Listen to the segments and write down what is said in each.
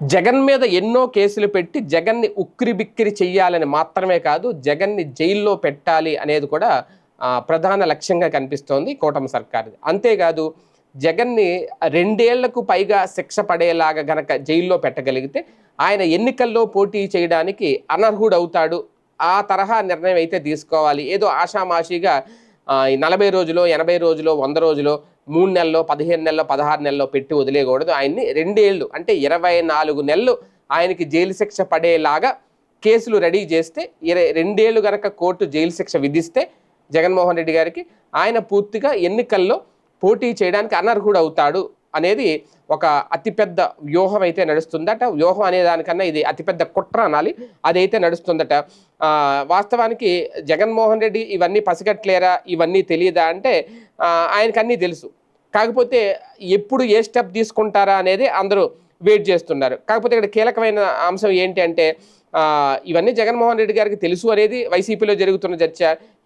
జగన్ మీద ఎన్నో కేసులు పెట్టి జగన్ని ఉక్కిరిబిక్కిరి చేయాలని చెయ్యాలని మాత్రమే కాదు జగన్ని జైల్లో పెట్టాలి అనేది కూడా ప్రధాన లక్ష్యంగా కనిపిస్తోంది కూటమి సర్కార్ అంతేకాదు జగన్ని రెండేళ్ళకు పైగా శిక్ష పడేలాగా గనక జైల్లో పెట్టగలిగితే ఆయన ఎన్నికల్లో పోటీ చేయడానికి అనర్హుడవుతాడు. ఆ తరహా నిర్ణయం అయితే తీసుకోవాలి. ఏదో ఆషామాషిగా నలభై రోజులో ఎనభై రోజులో వంద రోజులో మూడు నెలల్లో పదిహేను నెలలో పదహారు నెలల్లో పెట్టి వదిలేయకూడదు. ఆయన్ని రెండేళ్ళు అంటే ఇరవై నాలుగు నెలలు ఆయనకి జైలు శిక్ష పడేలాగా కేసులు రెడీ చేస్తే ఇరవై రెండేళ్ళు గనక కోర్టు జైలు శిక్ష విధిస్తే జగన్మోహన్ రెడ్డి గారికి ఆయన పూర్తిగా ఎన్నికల్లో పోటీ చేయడానికి అనర్హుడు అవుతాడు అనేది ఒక అతిపెద్ద వ్యూహం అయితే నడుస్తుందట. వ్యూహం అనే దానికన్నా ఇది అతిపెద్ద కుట్ర అనాలి. అదైతే నడుస్తుందట. వాస్తవానికి జగన్మోహన్ రెడ్డి ఇవన్నీ పసిగట్లేరా ఇవన్నీ తెలియదా అంటే ఆయనకన్నీ తెలుసు. కాకపోతే ఎప్పుడు ఏ స్టెప్ తీసుకుంటారా అనేది అందరూ వెయిట్ చేస్తున్నారు. కాకపోతే ఇక్కడ కీలకమైన అంశం ఏంటి అంటే ఇవన్నీ జగన్మోహన్ రెడ్డి గారికి తెలుసు అనేది వైసీపీలో జరుగుతున్న చర్చ.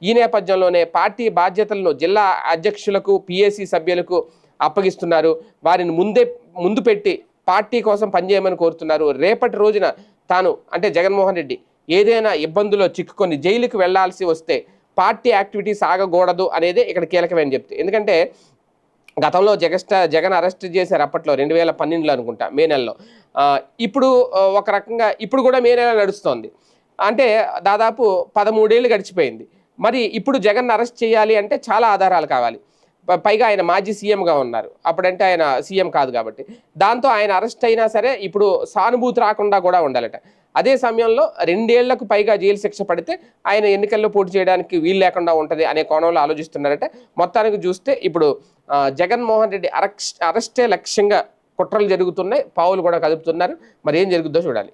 ఈ నేపథ్యంలోనే పార్టీ బాధ్యతలను జిల్లా అధ్యక్షులకు పిఏసీ సభ్యులకు అప్పగిస్తున్నారు. వారిని ముందే ముందు పెట్టి పార్టీ కోసం పనిచేయమని కోరుతున్నారు. రేపటి రోజున తాను అంటే జగన్మోహన్ రెడ్డి ఏదైనా ఇబ్బందులో చిక్కుకొని జైలుకి వెళ్ళాల్సి వస్తే పార్టీ యాక్టివిటీస్ ఆగకూడదు అనేది ఇక్కడ కీలకమైన చెప్తే. ఎందుకంటే గతంలో జగస్ట జగన్ అరెస్ట్ చేశారు అప్పట్లో రెండు వేల పన్నెండులో అనుకుంటా మే నెలలో. ఇప్పుడు ఒక రకంగా ఇప్పుడు కూడా మే నెల నడుస్తోంది. అంటే దాదాపు పదమూడేళ్ళు గడిచిపోయింది. మరి ఇప్పుడు జగన్ అరెస్ట్ చేయాలి అంటే చాలా ఆధారాలు కావాలి. పైగా ఆయన మాజీ సీఎంగా ఉన్నారు. అప్పుడంటే ఆయన సీఎం కాదు కాబట్టి. దాంతో ఆయన అరెస్ట్ అయినా సరే ఇప్పుడు సానుభూతి రాకుండా కూడా ఉండాలట. అదే సమయంలో రెండేళ్ళకు పైగా జైలు శిక్ష పడితే ఆయన ఎన్నికల్లో పోటీ చేయడానికి వీలు లేకుండా ఉంటుంది అనే కోణంలో ఆలోచిస్తున్నారట. మొత్తానికి చూస్తే ఇప్పుడు జగన్మోహన్ రెడ్డి అరెస్ట్ అరెస్టే లక్ష్యంగా కుట్రలు జరుగుతున్నాయి. పావులు కూడా కదుపుతున్నారు. మరి ఏం జరుగుద్దో చూడాలి.